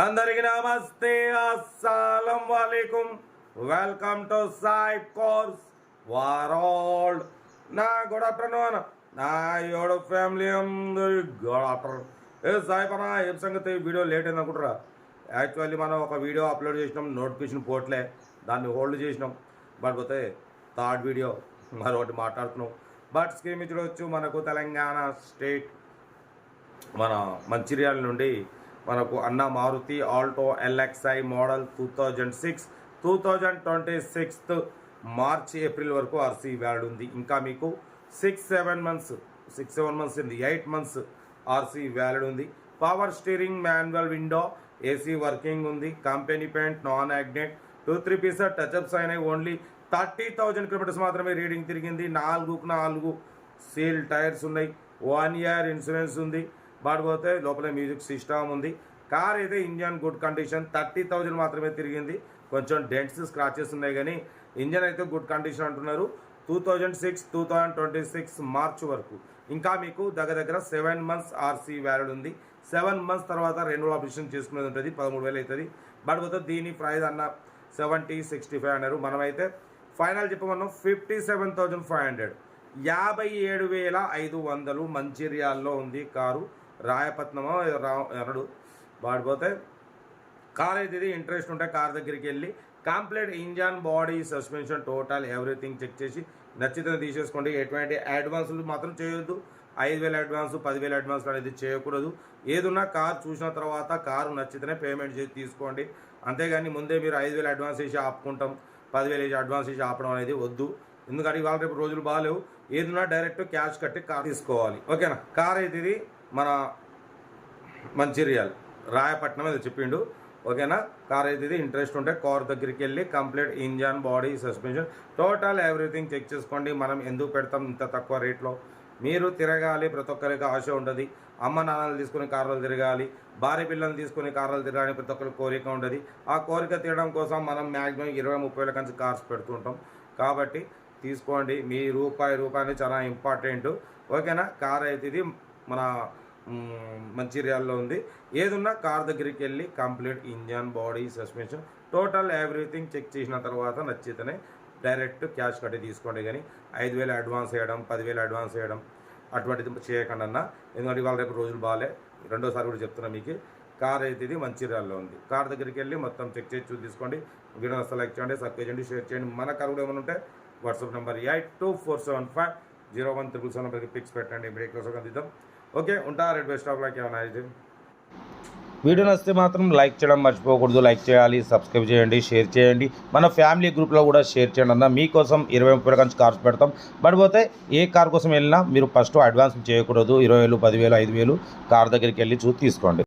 అందరికి నమస్తే. అస్సలం వాలేకుం. Welcome to Sai course world. నా గుడ్ ఆఫ్టర్నూన్. నా యోడు ఫ్యామిలీ అందరి గుడ్ ఆఫ్టర్నూన్. ఏ సాయి పనా ఏం సంగతి? వీడియో లేట్ అయింది అనుకుంటారా యాక్చువల్లీ మనం ఒక వీడియో అప్లోడ్ చేసినాం నోటిఫికేషన్ పోట్లే దాన్ని హోల్డ్ చేసినాం. బట్ పోతే థర్డ్ వీడియో మరొకటి మాట్లాడుతున్నాం. బట్ స్కీమ్ ఇచ్చుకోవచ్చు మనకు తెలంగాణ స్టేట్ మన మంచిర్యాల నుండి మనకు అన్న Maruti Alto LXI model two thousand six two thousand twenty sixth March April వరకు ఆర్సీ వ్యాలిడ్ ఉంది. ఇంకా మీకు six seven months six seven months ఉంది ఎయిట్ మంత్స్ ఆర్సీ వ్యాలిడ్ ఉంది. Power steering manual window AC working ఉంది. Company paint non యాగ్నెట్ two three piece touch ups అయినాయి only thirty thousand kilometres మాత్రమే reading తిరిగింది. నాలుగుకు నాలుగు సీల్ టైర్స్ ఉన్నాయి. One year insurance ఉంది. బాడిపోతే లోపల మ్యూజిక్ సిస్టమ్ ఉంది. కార్ అయితే engine good condition thirty thousand మాత్రమే తిరిగింది. కొంచెం డెంట్స్ స్క్రాచెస్ ఉన్నాయి కానీ ఇంజన్ అయితే గుడ్ కండిషన్ అంటున్నారు. Two thousand six two thousand twenty six March వరకు. ఇంకా మీకు దగ్గర దగ్గర సెవెన్ మంత్స్ ఆర్సీ వ్యాలిడ్ ఉంది. సెవెన్ మంత్స్ తర్వాత రెన్యువల్ ఆపరేషన్ చేసుకునేది ఉంటుంది పదమూడు వేలు అవుతుంది బట్ పోతే దీని ప్రైస్ అన్న సెవెంటీ సిక్స్టీ ఫైవ్ అన్నారు. మనమైతే final చెప్పమన్నాం fifty seven thousand five hundred. యాభై ఏడు వేల ఐదు వందలు మంచిర్యాల్లో ఉంది కారు. రాయపట్నమో రా ఎరడు వాడిపోతే కార్ అయితే ఇది ఇంట్రెస్ట్ ఉంటే కార్ దగ్గరికి వెళ్ళి complete engine body suspension total everything check చేసి నచ్చితే తీసేసుకోండి. ఎటువంటి అడ్వాన్సులు మాత్రం చేయొద్దు. ఐదు వేల అడ్వాన్స్ పదివేల అడ్వాన్స్ అనేది చేయకూడదు. ఏదున్నా కార్ చూసిన తర్వాత కారు నచ్చితేనే పేమెంట్ చేసి తీసుకోండి. అంతేగాని ముందే మీరు ఐదు వేల అడ్వాన్స్ వేసి ఆపుకుంటాం. పదివేలు వేసి అడ్వాన్స్ వేసి ఆపడం అనేది వద్దు. ఎందుకంటే ఇవాళ రేపు రోజులు బాగాలేవు. ఏదున్నా డైరెక్ట్ క్యాష్ కట్టి కార్ తీసుకోవాలి. ఓకేనా? కార్ అయితే ఇది మన మంచిర్యాల్ రాయపట్నం అది చెప్పిండు. ఓకేనా? కార్ అయితే ఇది ఇంట్రెస్ట్ ఉంటే కార్ దగ్గరికి వెళ్ళి complete engine body suspension total everything check చేసుకోండి. మనం ఎందుకు పెడతాం ఇంత తక్కువ రేట్లో? మీరు తిరగాలి ప్రతి ఒక్కరికి ఆశ ఉంటుంది అమ్మ నాన్నలు తీసుకుని కార్లు తిరగాలి భార్య పిల్లల్ని తీసుకుని కార్లు తిరగాలని ప్రతి ఒక్కరికి కోరిక ఉంటుంది ఆ కోరిక తీయడం కోసం మనం మ్యాక్సిమం ఇరవై ముప్పై వేల కంచి కార్స్ పెడుతుంటాం. కాబట్టి తీసుకోండి. మీ రూపాయి రూపాయి చాలా ఇంపార్టెంట్. ఓకేనా? కార్ అయితే ఇది మన మంచిర్యాలలో ఉంది. ఏదున్నా కార్ దగ్గరికి వెళ్ళి complete engine body suspension total everything check చేసిన తర్వాత నచ్చితేనే డైరెక్ట్ క్యాష్ కట్టి తీసుకోండి కానీ ఐదు వేలు అడ్వాన్స్ వేయడం పదివేలు అడ్వాన్స్ వేయడం అటువంటిది చేయకండి అన్న. ఎందుకంటే ఇవాళ రేపు రోజులు బాగాలే రెండోసారి కూడా చెప్తున్నా మీకు. కార్ అయితే ఇది మంచిర్యాలలో ఉంది. కార్ దగ్గరికి వెళ్ళి మొత్తం చెక్ చేసి చూసి తీసుకోండి. వీడియో సెలెక్ట్ చేయండి సబ్స్క్రైబ్ చేయండి షేర్ చేయండి. మన కార్ కూడా ఏమైనా ఉంటే WhatsApp number eight two four seven five zero one triple seven నెంబర్కి పిక్స్ పెట్టండి. బ్రేక్ కోసం అందిద్దాం. ఓకే ఉంటా రెడ్ బెస్ట్ ఆఫ్ లైక్ ఏమైనా వీడియో నచ్చితే మాత్రం లైక్ చేయడం మర్చిపోకూడదు. లైక్ చేయాలి సబ్స్క్రైబ్ చేయండి షేర్ చేయండి. మన ఫ్యామిలీ గ్రూప్లో కూడా షేర్ చేయండి అన్న. మీకోసం ఇరవై ముప్పై రకాల కార్స్ పెడతాం. బట్ పోతే ఏ కార్ కోసం వెళ్ళినా మీరు ఫస్ట్ అడ్వాన్స్ చేయకూడదు. ఇరవై వేలు పదివేలు ఐదు వేలు కార్ దగ్గరికి వెళ్ళి చూసి తీసుకోండి.